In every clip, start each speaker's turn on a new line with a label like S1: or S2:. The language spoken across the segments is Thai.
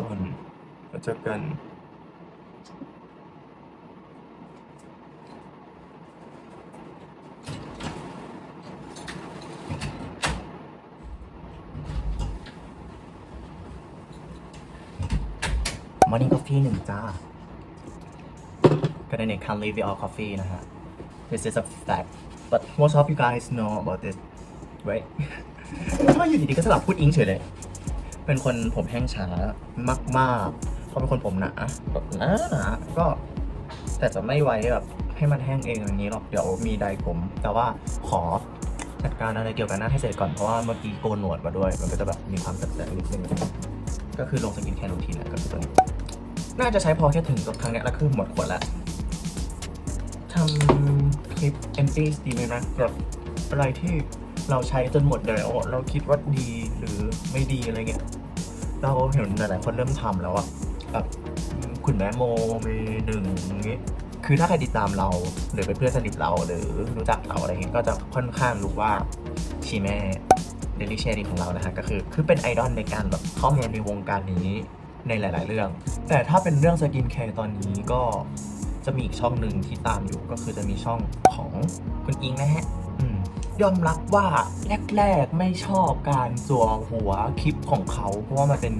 S1: อนก่อนแล้วเจอกัน Morning Coffee หนึ่งจ้าก็ได้ใน Can't live without coffee นะฮะ This is a fact but most of you guys know about this right ทำไมอยู่ดีๆก็สลับพูดอิงเฉยเลย เป็นคนผมแห้งช้ามากๆเพราะเป็นคนผมหนาแบบหนาหนาก็แต่จะไม่ไว้แบบให้มันแห้งเองอย่างนี้หรอกเดี๋ยวมีไดผม แต่ว่าขอจัดการอะไรเกี่ยวกับหน้าให้เสร็จก่อนเพราะว่าเมื่อกี้โกนหนวดมาด้วย มันก็จะแบบมีความแสบๆนิดนึงก็คือลงสกินแคร์รูทีนแหละก็คือตัวนี้น่าจะใช้พอแค่ถึงกับครั้งเนี้ยแล้วคือหมดขวดแล้วทำคลิป empty ดีไหมนะแบบอะไรที่เราใช้จนหมดแล้วเราคิดว่าดีหรือไม่ดีอะไรเงี้ย เราเห็นหลายๆคนเริ่มทำแล้วอะแบบคุณแม่โมมีหนึ่งอย่างงี้คือถ้าใครติดตามเราหรือเป็นเพื่อนสนิทเราหรือรู้จักเราอะไรเงี้ยก็จะค่อนข้างรู้ว่าชีแม่เดลิเชดีของเรานะฮะก็คือคือเป็นไอดอลในการแบบเข้ามาในวงการนี้ในหลาย ๆ เรื่อง แต่ถ้าเป็นเรื่องสกินแคร์ตอนนี้ก็จะมีอีกช่องหนึ่งที่ตามอยู่ก็คือจะมีช่องของคุณอิงนะฮะ ยอมรับว่าแรกๆไม่ชอบการจัวหัวคลิปของเขา เพราะว่ามันเป็น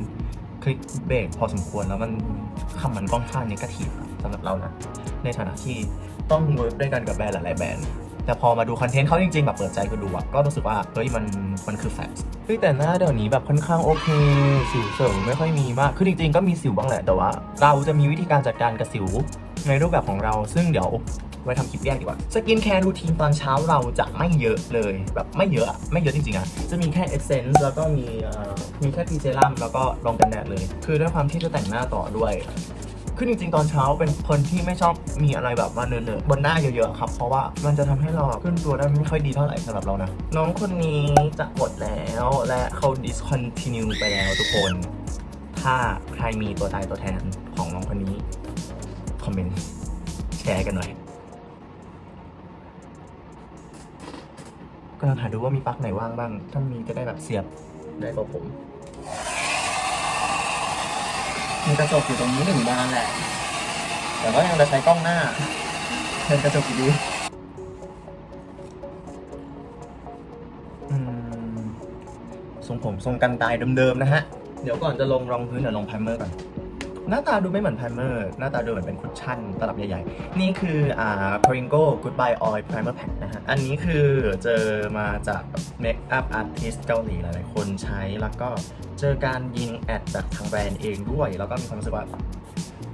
S1: คลิปเบรกพอสมควรแล้วมันคำมันค่อนข้างนกาทีฟสำหรับเรานะ ในฐานะที่ต้องเวิร์กด้วยกันกับแบรนด์หลายๆแบรนด์แต่พอมาดูคอนเทนต์เขาจริงๆ แบบเปิดใจก็ดูอะก็รู้สึกว่า เฮ้ย มันมันคือแฟกต์เฮ้ยแต่หน้าเดี๋ยวนี้แบบค่อนข้างโอเค สิวเสริมไม่ค่อยมีมาก คือจริงๆ ก็มีสิวบ้างแหละ แต่ว่า เราจะมีวิธีการจัดการกับสิวในรูปแบบของเราซึ่งเดี๋ยว ไว้ทำคลิปแยกดีกว่า สกินแคร์รูทีนตอนเช้าเราจะไม่เยอะเลย แบบไม่เยอะอะไม่เยอะจริงๆอะจะมีแค่เอเซนส์แล้วก็มีมีแค่พีเซรั่มแล้วก็รองกันแดดเลย คือด้วยความที่จะแต่งหน้าต่อด้วยคือจริงๆ ตอนเช้าเป็นคนที่ไม่ชอบมีอะไรแบบว่าเนอะๆบนหน้าเยอะๆครับ เพราะว่ามันจะทำให้เราขึ้นตัวได้ไม่ค่อยดีเท่าไหร่สำหรับเรานะ น้องคนนี้จะหมดแล้วและเขา discontinue ไปแล้วทุกคน ถ้าใครมีตัวตายตัวแทนของน้องคนนี้ คอมเมนต์แชร์กันหน่อย กำลังหาดูว่ามีปลั๊กไหนว่างบ้าง ถ้ามีจะได้แบบเสียบได้กับผม มีกระจกอยู่ตรงนี้หนึ่งบานแหละ แต่ก็ยังจะใช้กล้องหน้าเป็นกระจกอยู่ดีทรงผมทรงกันตายเดิมๆนะฮะ เดี๋ยวก่อนจะลงรองพื้นเดี๋ยวลงไพรเมอร์ก่อน หน้าตาดูไม่เหมือนไพรเมอร์ หน้าตาดูเหมือนเป็นคุชชั่นตลับใหญ่ๆ นี่คืออ่า Pringo Goodbye Oil Primer Pack นะฮะ อันนี้คือเจอมาจากเมคอัพอาร์ติสเกาหลีหลายๆคนใช้ แล้วก็เจอการยิงแอดจากทางแบรนด์เองด้วย แล้วก็มีความรู้สึกว่า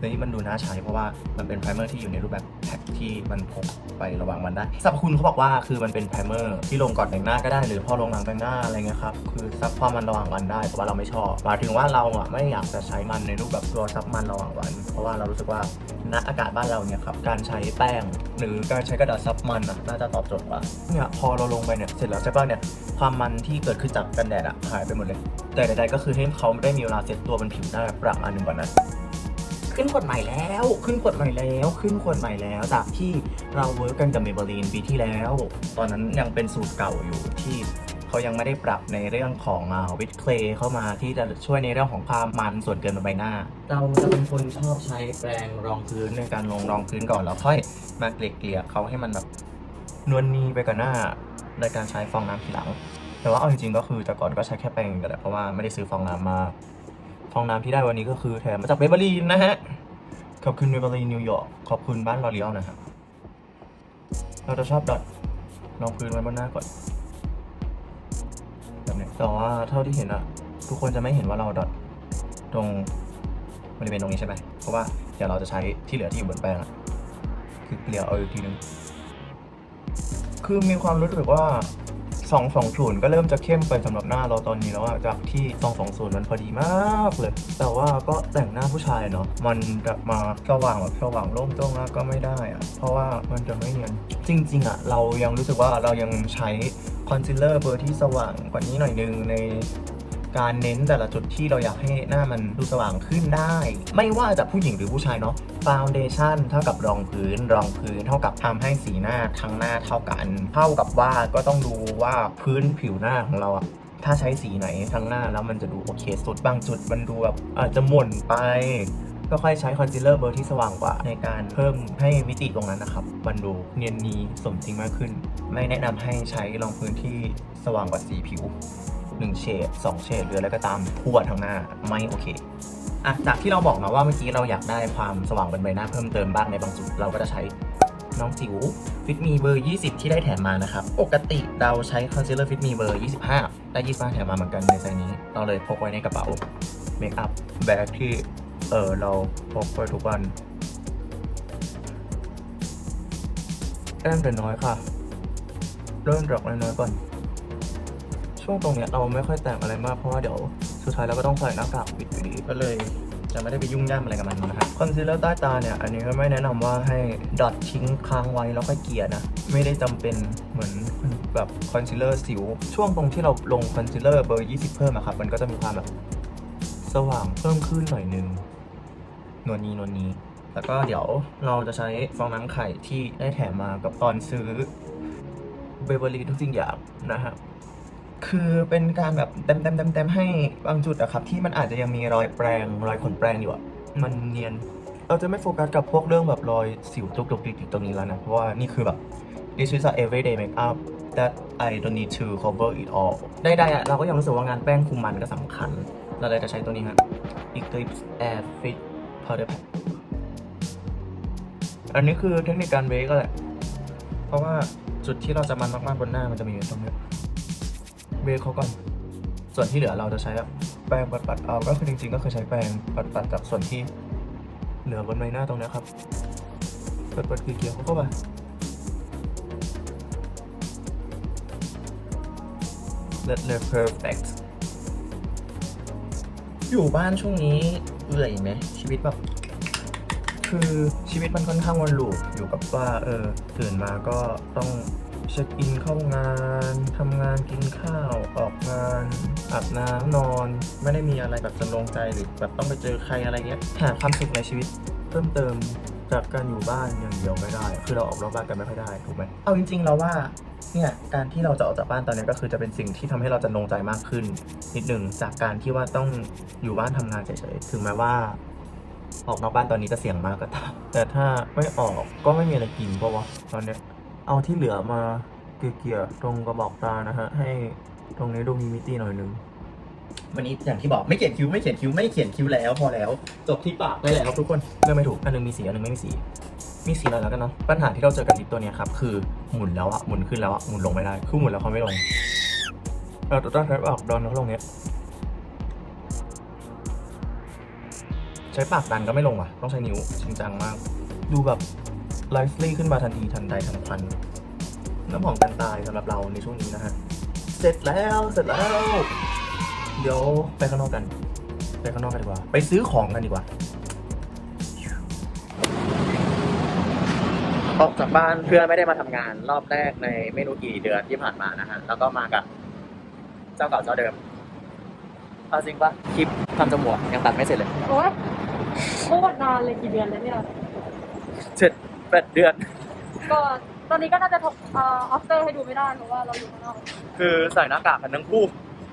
S1: เฮ้ยมันดูน่าใช้เพราะว่ามันเป็นไพรเมอร์ที่อยู่ในรูปแบบแพ็คที่มันพกไประหว่างวันได้สรรพคุณเขาบอกว่าคือมันเป็นไพรเมอร์ที่ลงก่อนแต่งหน้าก็ได้หรือพอลงหลังแต่งหน้าอะไรเงี้ยครับคือซับความมันระหว่างวันได้แต่ว่าเราไม่ชอบหมายถึงว่าเราอะไม่อยากจะใช้มันในรูปแบบตัวซับมันระหว่างวัน เพราะว่าเรารู้สึกว่าณอากาศบ้านเราเนี่ยครับการใช้แป้ง หรือการใช้กระดาษซับมันอะน่าจะตอบโจทย์กว่าเนี่ยพอเราลงไปเนี่ยเสร็จแล้วใช่ป่ะเนี่ยความมันที่เกิดขึ้นจากกันแดดอะหายไปหมดเลย แต่ใดๆก็คือให้เขาได้มีเวลาเซ็ตตัวบนผิวหน้ประมาณหนึ่งก่อนน ขึ้นขวดใหม่แล้ว ขึ้นขวดใหม่แล้ว ขึ้นขวดใหม่แล้ว จากที่เราเวิร์กกันกับเมเบลีนปีที่แล้ว ตอนนั้นยังเป็นสูตรเก่าอยู่ที่เขายังไม่ได้ปรับในเรื่องของวิตเคลเข้ามาที่จะช่วยในเรื่องของความมันส่วนเกินบนใบหน้า เราจะเป็นคนชอบใช้แปรงรองพื้นในการลงรองพื้นก่อนแล้วค่อยมาเกลี่ยๆเขาให้มันแบบนวลนีไปกับหน้าในการใช้ฟองน้ำทีหลัง แต่ว่าเอาจริงๆก็คือแต่ก่อนก็ใช้แค่แปรงอย่างเดียวแหละเพราะว่าไม่ได้ซื้อฟองน้ำมา ฟองน้ำที่ได้วันนี้ก็คือแถมมาจากเบเบอรีนนะฮะ ขอบคุณเบเบอรีนนิวยอร์กขอบคุณบ้านลอรีออลนะครับ เราจะชอบดอทรองพื้นไว้บนหน้าก่อนแบบนี้แต่ว่าเท่าที่เห็นอะทุกคนจะไม่เห็นว่าเราดอทตรงบริเวณตรงนี้ใช่ไหมเพราะว่าเดี๋ยวเราจะใช้ที่เหลือที่อยู่บนแป้งอะคือเกลี่ยเอาอีกทีนึงคือมีความรู้สึกว่า 220 ก็เริ่มจะเข้มไปสำหรับหน้าเราตอนนี้แล้วอะจากที่ 220 มันพอดีมากเลย แต่ว่าก็แต่งหน้าผู้ชายเนาะมันจะมาสว่างแบบสว่างโล่งโจ้งก็ไม่ได้อะเพราะว่ามันจะไม่เนียนจริง ๆอะเรายังรู้สึกว่าเรายังใช้คอนซีลเลอร์เบอร์ที่สว่างกว่านี้หน่อยนึงใน การเน้นแต่ละจุดที่เราอยากให้หน้ามันดูสว่างขึ้นได้ ไม่ว่าจะผู้หญิงหรือผู้ชายเนาะฟาวเดชั่นเท่ากับรองพื้น รองพื้นเท่ากับทำให้สีหน้าทั้งหน้าเท่ากันเท่ากับว่าก็ต้องดูว่าพื้นผิวหน้าของเราอะถ้าใช้สีไหนทั้งหน้าแล้วมันจะดูโอเคสุดบางจุดมันดูแบบอาจจะหม่นไปก็ค่อยใช้คอนซีลเลอร์เบอร์ที่สว่างกว่า ในการเพิ่มให้มิติตรงนั้นนะครับ มันดูเนียนนีสมจริงมากขึ้น ไม่แนะนำให้ใช้รองพื้นที่สว่างกว่าสีผิว 1เฉด2เฉดหรืออะไรก็ตามทั่วทั้งหน้าไม่โอเคอะจากที่เราบอกมาว่าเมื่อกี้เราอยากได้ความสว่างบนใบหน้าเพิ่มเติมบ้างในบางจุดเราก็จะใช้น้องจิ๋วฟิตมีเบอร์ 20 ที่ได้แถมมานะครับ ปกติเราใช้คอนซีลเลอร์ฟิตมีเบอร์ 25 ได้ 25 แถมมาเหมือนกันในไซส์นี้ เราเลยพกไว้ในกระเป๋าเมคอัพแบกที่เออเราพกไปทุกวันแต้มแต่น้อยค่ะ เริ่มจากน้อยๆก่อน ช่วงตรงเนี้ยเราไม่ค่อยแต่งอะไรมากเพราะว่าเดี๋ยวสุดท้ายเราก็ต้องใส่หน้ากากปิดอยู่ดีก็เลยจะไม่ได้ไปยุ่งยามอะไรกับมันนะครับคอนซีลเลอร์ใต้ตาเนี่ย อันนี้ก็ไม่แนะนำว่าให้ดอททิ้งค้างไว้แล้วค่อยเกลี่ยนะ ไม่ได้จำเป็นเหมือนแบบคอนซีลเลอร์สิว ช่วงตรงที่เราลงคอนซีลเลอร์เบอร์ 20 เพิ่มอะครับ มันก็จะมีความแบบสว่างเพิ่มขึ้นหน่อยนึงนวลนี้นวลนี้ แล้วก็เดี๋ยวเราจะใช้ฟองน้ำไข่ที่ได้แถมมากับตอนซื้อเบเบอรี่ทุกสิ่งอย่างนะฮะ คือเป็นการแบบเต็มเต็มเต็มเต็มให้บางจุดอะครับ ที่มันอาจจะยังมีรอยแปรงรอยขนแปรงอยู่อะมันเนียน เราจะไม่โฟกัสกับพวกเรื่องแบบรอยสิวตุกตุกติกตรงนี้แล้วนะ เพราะว่านี่คือแบบ this is a everyday makeup that I don't need to cover it all ได้ๆอะเราก็ยังรู้สึกว่างานแป้งคุมมันก็สำคัญ เราเลยจะใช้ตัวนี้ฮะ Eclipse Air Fit Powder Pack อันนี้คือเทคนิคการเบรกก็แหละ เพราะว่าจุดที่เราจะมันมากๆบนหน้ามันจะมีอยู่ตรงนี้ เบรกเขาก่อน ส่วนที่เหลือเราจะใช้แบบแปรงปัดๆเอา ก็คือจริงๆ ก็คือใช้แปรงปัดๆจากส่วนที่เหลือบนใบหน้าตรงนี้ครับปัดๆเกลี่ยๆเขาเข้าไป Let the perfect อยู่บ้านช่วงนี้เหนื่อยไหมชีวิตแบบคือชีวิตมันค่อนข้างวนลูปอยู่กับว่าเออตื่นมาก็ต้อง เช็คอินเข้างานทำงานกินข้าวออกงานอาบน้ำนอน ไม่ได้มีอะไรแบบจะลงใจหรือแบบต้องไปเจอใครอะไรเงี้ยหาความสุขในชีวิตเพิ่มเติมจากการอยู่บ้านอย่างเดียวไม่ได้ คือเราออกนอกบ้านกันไม่ค่อยได้ถูกไหมเอาจริงๆเราว่าเนี่ยการที่เราจะออกจากบ้านตอนนี้ก็คือจะเป็นสิ่งที่ทำให้เราจะลงใจมากขึ้น นิดหนึ่งจากการที่ว่าต้องอยู่บ้านทำงานเฉยๆถึงแม้ว่า ออกนอกบ้านตอนนี้จะเสี่ยงมากก็ตามแต่ถ้าไม่ออกก็ไม่มีอะไรกินเพราะว่าตอนเนี้ย เอาที่เหลือมาเกลี่ยๆตรงกระบอกตานะฮะ ให้ตรงนี้ดูมีมิติหน่อยนึง วันนี้อย่างที่บอกไม่เขียนคิ้วไม่เขียนคิ้วไม่เขียนคิ้วแล้วพอแล้ว จบที่ปากได้แล้วทุกคนเลือกไม่ถูกอันหนึงมีสีอันหนึงไม่มีสีมีสีอะไรแล้วกันเนาะปัญหาที่เราเจอกับลิปตัวเนี้ยครับคือหมุนแล้วอะหมุนขึ้นแล้วอะหมุนลงไม่ได้คือหมุนแล้วเขาไม่ลงเราจะต้องใช้ปากดอนแล้วลงเนี้ยใช้ปากดันก็ไม่ลงว่ะ ต้องใช้นิ้วจริงจังมาก ดูแบบ ไลฟ์ลี่ขึ้นมาทันทีทันใดทันควันน้ำหอมกันตายสำหรับเราในช่วงนี้นะฮะ เสร็จแล้วเสร็จแล้ว เดี๋ยวไปข้างนอกกัน ไปข้างนอกกันดีกว่า ไปซื้อของกันดีกว่า ออกจากบ้านเพื่อไม่ได้มาทำงานรอบแรกในไม่รู้กี่เดือนที่ผ่านมานะฮะ แล้วก็มากับ เจ้าเก่าเจ้าเดิมเอาจริงปะคลิปทำจมูกยังตัดไม่เสร็จเลย
S2: โอ๊ยโคตรนานเลยกี่เดือนแล้วเนี่ย
S1: เจ็ด แปดเดือน
S2: ก็ตอนนี้ก็น่าจะถกเอ่อออฟเตอร์ให้ดูไม่ได้เพราะว่าเราอยู่ข้างนอก
S1: คือใส่หน้ากากกันทั้งคู่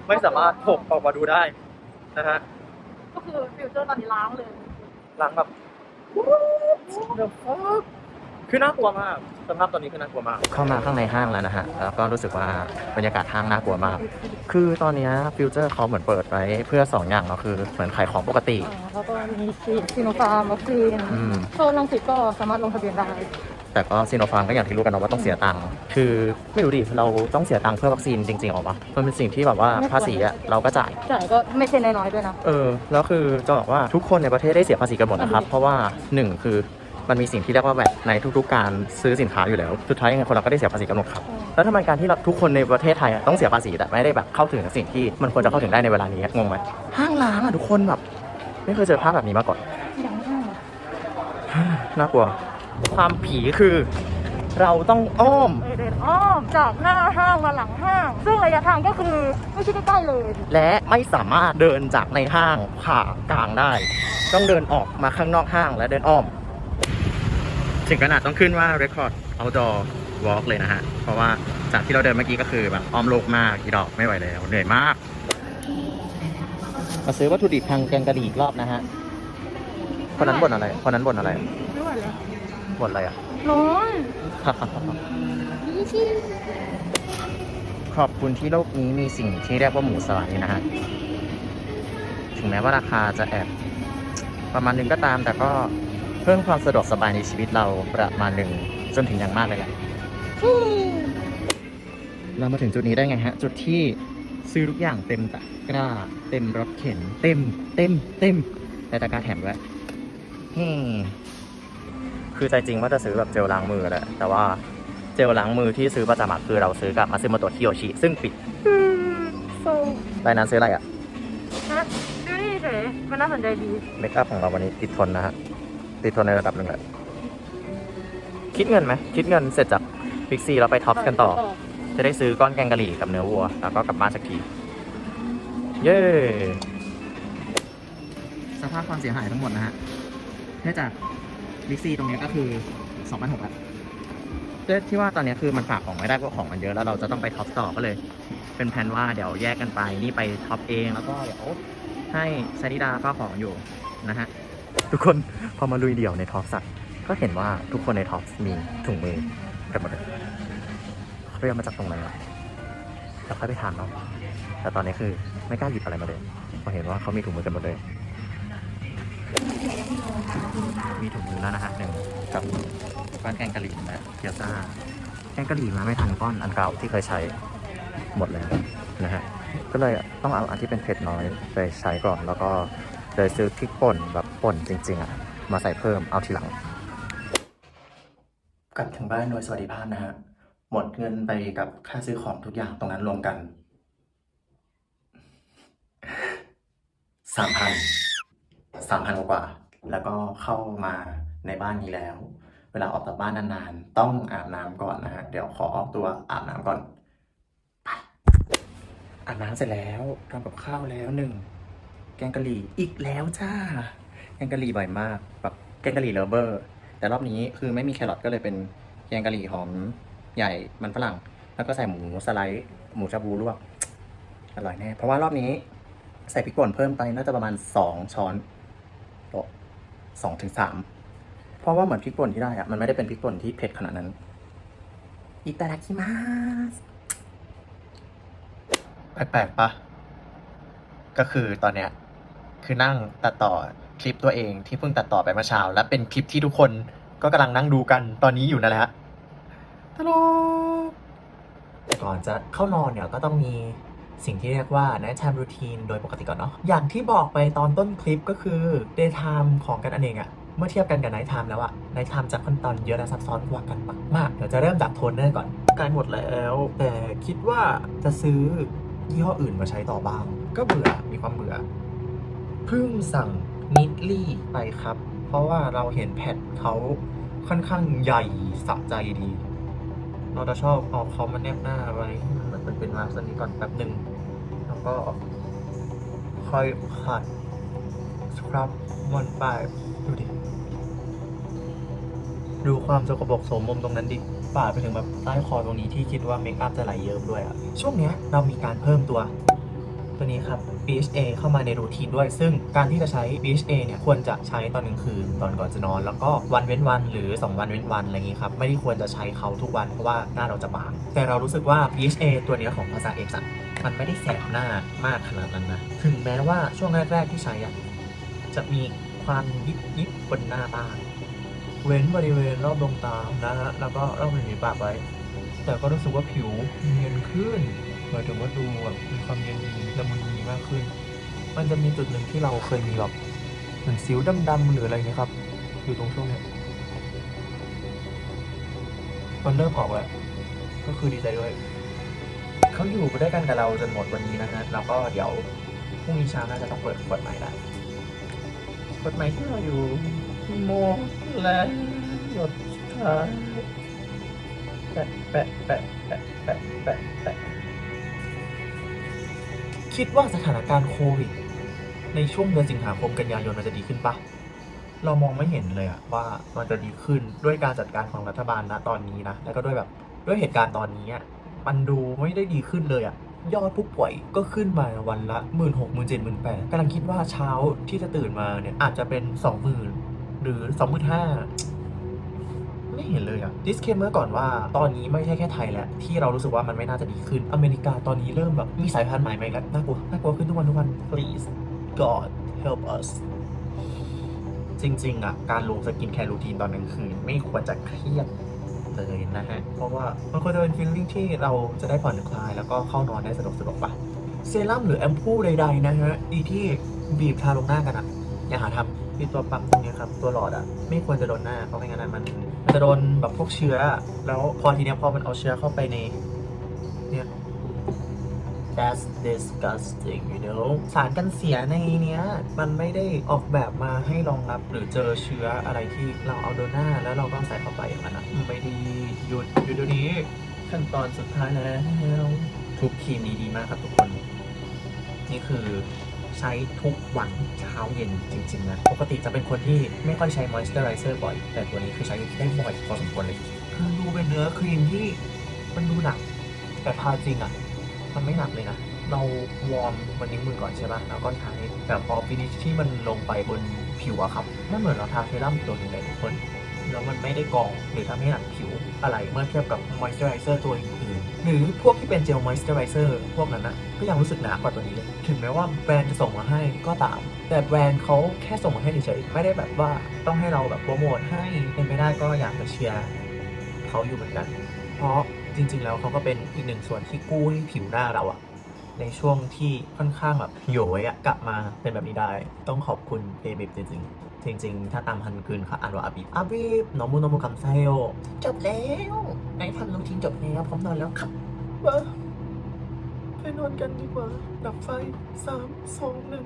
S1: ไม่สามารถถกออกมาดูได้นะฮะ
S2: ก็คือฟิวเจอร์ตอนนี้ล้างเลย
S1: หลังแบบ The fuck คือน่ากลัวมากสภาพตอนนี้คือน่ากลัวมากเข้ามาข้างในห้างแล้วนะฮะ แล้วก็รู้สึกว่าบรรยากาศห้างน่ากลัวมาก คือตอนเนี้ฟิวเจอร์เขาเหมือนเปิดไว้เพื่อ 2 อย่างก็คือเหมือนขายของปกติ
S2: อ่าแล้วก็มีฉีดซีโนฟาร์มวัคซีน
S1: อืม
S2: โซนลังสิตก็สามารถลงทะเบียนได้
S1: แต่ก็ซีโนฟาร์มก็อย่างที่รู้กันนะว่าต้องเสียตังค์ คือไม่รู้ดิ เราต้องเสียตังค์เพื่อวัคซีนจริงๆหรอวะมันเป็นสิ่งที่แบบว่าภาษีอะเราก็จ่าย
S2: จ่ายก็ไม่ใช่น้อยๆด้วยนะ
S1: เออแล้วคือจะบอกว่าทุกคนในประเทศได้เสียภาษีกันหมดนะครับ เพราะว่าหนึ่งคือ มันมีสิ่งที่เรียกว่าแบบในทุกๆการซื้อสินค้าอยู่แล้ว สุดท้ายยังไงคนเราก็ได้เสียภาษีกันหมดครับ แล้วทำไมการที่เราทุกคนในประเทศไทยอะต้องเสียภาษีแต่ไม่ได้แบบเข้าถึงสิ่งที่มันควรจะเข้าถึงได้ในเวลานี้งงไหมห้างล้างอะทุกคนแบบไม่เคยเจอภาพแบบนี้มาก่อน
S2: อย่างห้าง
S1: น่ากลัว ความผีคือ เราต้องอ้อม
S2: เอเดนอ้อมจากหน้าห้างมาหลังห้าง ซึ่งระยะทางก็คือไม่ใช่ใกล้ๆเลย
S1: และไม่สามารถเดินจากในห้างผ่ากลางได้ ต้องเดินออกมาข้างนอกห้างและเดินอ้อม ถึงขนาดต้องขึ้นว่า Record Outdoor วอล์กเลยนะฮะ เพราะว่าจากที่เราเดินเมื่อกี้ก็คือแบบอ้อมโลกมากอีดอกไม่ไหวแล้ว เหนื่อยมาก มาซื้อวัตถุดิบทางแกงกะหรี่อีกรอบนะฮะ คนนั้นบ่นอะไร คนนั้นบ่นอะไร
S2: ไม่ไหวแล้ว
S1: บ่นอะไรอะ
S2: ร้อน
S1: ขอบคุณที่โลกนี้มีสิ่งที่เรียกว่าหมูสไลด์นะฮะ ถึงแม้ว่าราคาจะแอบประมาณหนึงก็ตามแต่ก็เพิ่มความสะดวกสบายในชีวิตเราประมาณหนึ่งจนถึงอย่างมากเลยแหละเรามาถึงจุดนี้ได้ไงฮะ จุดที่ซื้อทุกอย่างเต็มตะกร้า เต็มรถเข็น เต็ม เต็ม เต็มในตะกร้าแถมด้วยฮึมคือใจจริงว่าจะซื้อแบบเจลล้างมือแหละแต่ว่าเจลล้างมือที่ซื้อประจำอะคือเราซื้อกับมาซึโมโตะฮิโยชิซึ่งปิด
S2: โซ่
S1: รายนั้นซื้ออะไรอะ
S2: นะดูนี่เฉยมันน่าสนใจดี
S1: เมคอัพของเราวันนี้ติดทนนะฮะ ติดทนในระดับหนึ่งแหละคิดเงินไหมคิดเงินเสร็จจากพิกซี่เราไปท็อปกันต่อ จะได้ซื้อก้อนแกงกะหรี่กับเนื้อวัว แล้วก็กลับบ้านสักที เย้สภาพความเสียหายทั้งหมดนะฮะเนื่องจากบิกซีตรงนี้ก็คือ2,600แล้วด้วยที่ว่าตอนนี้คือมันฝากของไม่ได้เพราะของมันเยอะแล้วเราจะต้องไปท็อปต่อก็เลย เป็นแผนว่าเดี๋ยวแยกกันไปนี่ไปท็อปเองแล้วก็เดี๋ยวให้ซานิดาก็ของอยู่นะฮะ ทุกคนพอมาลุยเดี่ยวในท็อปสักก็เห็นว่าทุกคนในท็อปมีถุงมือกันหมดเลยเขาไปเอามาจากตรงไหนวะเราค่อยไปถามเนาะแต่ตอนนี้คือไม่กล้าหยิบอะไรมาเลยเพราะเห็นว่าเขามีถุงมือกันหมดเลย มีถุงมือแล้วนะฮะหนึ่งกับก้อนแกงกะหรี่นะเกี๊ยวซ่าแกงกะหรี่มาไม่ทันก้อนอันเก่าที่เคยใช้หมดเลยนะฮะก็เลยต้องเอาอันที่เป็นเผ็ดน้อยไปใช้ก่อนแล้วก็ เลยซื้อพริกป่นแบบป่นจริง ๆ อะ มาใส่เพิ่มเอาทีหลัง กลับถึงบ้านโดยสวัสดิภาพนะฮะ หมดเงินไปกับค่าซื้อของทุกอย่างตรงนั้นรวมกันสามพันสามพันกว่า แล้วก็เข้ามาในบ้านนี้แล้ว เวลาออกจากบ้านนานๆ ต้องอาบน้ำก่อนนะฮะ เดี๋ยวขอออกตัวอาบน้ำก่อนอาบน้ำเสร็จแล้วทำกับข้าวแล้วหนึ่ง แกงกะหรี่อีกแล้วจ้า แกงกะหรี่บ่อยมากแบบแกงกะหรี่เลเวอร์ แต่รอบนี้คือไม่มีแครอทก็เลยเป็นแกงกะหรี่หอมใหญ่มันฝรั่ง แล้วก็ใส่หมูสไลด์หมูชาบูลวกอร่อยแน่ เพราะว่ารอบนี้ใส่พริกป่นเพิ่มไปน่าจะประมาณสองช้อนโต๊ะสองถึงสามเพราะว่าเหมือนพริกป่นที่ได้อะมันไม่ได้เป็นพริกป่นที่เผ็ดขนาดนั้นอิตาดาคิมาสแปลกๆปะก็คือตอนเนี้ย คือนั่งตัดต่อคลิปตัวเองที่เพิ่งตัดต่อไปเมื่อเช้า และเป็นคลิปที่ทุกคนก็กำลังนั่งดูกันตอนนี้อยู่นั่นแหละฮะตลกแต่ก่อนจะเข้านอนเนี่ยก็ต้องมีสิ่งที่เรียกว่า night time routine โดยปกติก่อนเนาะ อย่างที่บอกไปตอนต้นคลิปก็คือ day time ของกันอันเองอะเมื่อเทียบกันกับ night time แล้วอะ night time จะขั้นตอนเยอะและซับซ้อนกว่ากันมากๆ เดี๋ยวจะเริ่มจากโทนเนอร์ก่อนใกล้หมดแล้ว แต่คิดว่าจะซื้อยี่ห้ออื่นมาใช้ต่อบ้าง ก็เบื่อ มีความเบื่อ เพิ่งสั่งนิดลี่ไปครับ เพราะว่าเราเห็นแผ่นเขาค่อนข้างใหญ่สะใจดี เราจะชอบเอาเขามาแนบหน้าไว้ให้มันเป็นมาสนี้ก่อนแป๊บหนึ่งแล้วก็ค่อยขัดสครับมันไปดูดิ ดูความสกปรกโสมมตรงนั้นดิปาดไปถึงแบบใต้คอตรงนี้ที่คิดว่าเมคอัพจะไหลเยิ้มด้วยอะช่วงเนี้ยเรามีการเพิ่มตัว ตัวนี้ครับ BHA เข้ามาในรูทีนด้วย ซึ่งการที่จะใช้ BHA เนี่ยควรจะใช้ตอนกลางคืนตอนก่อนจะนอน แล้วก็วันเว้นวันหรือ 2 วันเว้นวันอะไรอย่างนี้ครับไม่ได้ควรจะใช้เขาทุกวันเพราะว่าหน้าเราจะบาง แต่เรารู้สึกว่า BHA ตัวนี้ของภาษาเอกอะมันไม่ได้แสบหน้ามากขนาดนั้นนะถึงแม้ว่าช่วงแรกๆที่ใช้อะจะมีความยิบยิบบนหน้าบ้างเว้นบริเวณรอบดวงตานะฮะแล้วก็รอบริมฝีปากไว้ แต่ก็รู้สึกว่าผิวเนียนขึ้น หมายถึงว่าดูแบบมีความเนียนดีละมุนดีมากขึ้น มันจะมีจุดหนึ่งที่เราเคยมีแบบเหมือนสิวดำๆหรืออะไรเงี้ยครับ อยู่ตรงช่วงเนี้ยมันเริ่มออกแล้วก็คือดีใจด้วยเขาอยู่ไปด้วยกันกับเราจนหมดวันนี้นะฮะแล้วก็เดี๋ยวพรุ่งนี้เช้าน่าจะต้องเปิดขวดใหม่ได้ขวดใหม่ที่เราอยู่โมและหยดสุดท้ายแปะแปะแปะแปะแปะแปะ คิดว่าสถานการณ์โควิด ในช่วงเดือนสิงหาคมกันยายนมันจะดีขึ้นปะเรามองไม่เห็นเลยอะว่ามันจะดีขึ้นด้วยการจัดการของรัฐบาลนะตอนนี้นะแล้วก็ด้วยแบบด้วยเหตุการณ์ตอนนี้อะมันดูไม่ได้ดีขึ้นเลยอะยอดผู้ป่วยก็ขึ้นมาวันละหมื่นหกหมื่นเจ็ดหมื่นแปดกำลังคิดว่าเช้าที่จะตื่นมาเนี่ยอาจจะเป็นสองหมื่นหรือสองหมื่นห้า ไม่เห็นเลยอะ disclaimer ก่อนว่าตอนนี้ไม่ใช่แค่ไทยแหละที่เรารู้สึกว่ามันไม่น่าจะดีขึ้นอเมริกาตอนนี้เริ่มแบบมีสายพันธุ์ใหม่ไหมกันน่ากลัวน่ากลัวขึ้นทุกวันทุกวัน please God help us จริงๆอะการลงสกินแคร์รูทีนตอนกลางคืนไม่ควรจะเครียดเลยนะฮะ เพราะว่ามันควรจะเป็นฟีลลิ่งที่เราจะได้ผ่อนคลายแล้วก็เข้านอนได้สะดวกสะดวกปะเซรั่มหรือแอมพูใดๆนะฮะดีที่บีบทาลงหน้ากันอะอย่าหาทำที่ตัวปั๊มตรงนี้ครับ ตัวหลอดอะไม่ควรจะโดนหน้าเพราะไม่งั้นมัน มันจะโดนแบบพวกเชื้อ แล้วพอทีเนี้ยพอมันเอาเชื้อเข้าไปในเนี่ย That's disgusting you know สารกันเสียในเนี้ย มันไม่ได้ออกแบบมาให้รองรับหรือเจอเชื้ออะไรที่เราเอาโดนหน้าแล้วเราก็ใส่เข้าไปอย่างนั้นอะไม่ดีหยุดหยุดเดี๋ยวนี้ขั้นตอนสุดท้ายแล้วทุกครีมนี้ดีมากครับทุกคน นี่คือ ใช้ทุกวันเช้าเย็นจริงๆนะ ปกติจะเป็นคนที่ไม่ค่อยใช้ moisturizer บ่อย แต่ตัวนี้คือใช้ได้บ่อยพอสมควรเลย คือดูเป็นเนื้อครีมที่มันดูหนัก แต่ทาจริงอะ มันไม่หนักเลยนะ เราวอร์มบนนิ้วมือก่อนใช่ปะแล้วก็ใช้แต่พอฟินิชที่มันลงไปบนผิวอะครับมันเหมือนเราทาเซรั่มตัวหนึงเลยทุกคนแล้วมันไม่ได้กองหรือทำให้หนักผิวอะไรเมื่อเทียบกับมอยส์เจอไรเซอร์ตัวอื่น หรือพวกที่เป็นเจลมอยส์เจอไรเซอร์พวกนั้นนะก็ยังรู้สึกหนากว่าตัวนี้เลย ถึงแม้ว่าแบรนด์จะส่งมาให้ก็ตาม แต่แบรนด์เขาแค่ส่งมาให้เฉยๆไม่ได้แบบว่าต้องให้เราแบบโปรโมทให้เป็นไม่ได้ก็อยากจะเชียร์เขาอยู่เหมือนกัน เพราะจริง ๆ แล้วเขาก็เป็นอีกหนึ่งส่วนที่กู้ให้ผิวหน้าเราอะในช่วงที่ค่อนข้างแบบโหยยอะกลับมาเป็นแบบนี้ได้ ต้องขอบคุณเบบิบจริงๆ จริงๆ ถ้าตามพันคืนเขาอ่านว่าอาบีบอาบีบนอมูนอมูกัมไซโอจบแล้วในพันลูกทิ้งจบแล้วพร้อมนอนแล้วครับมาไปนอนกันดีกว่า ดับไฟสามสองหนึ่ง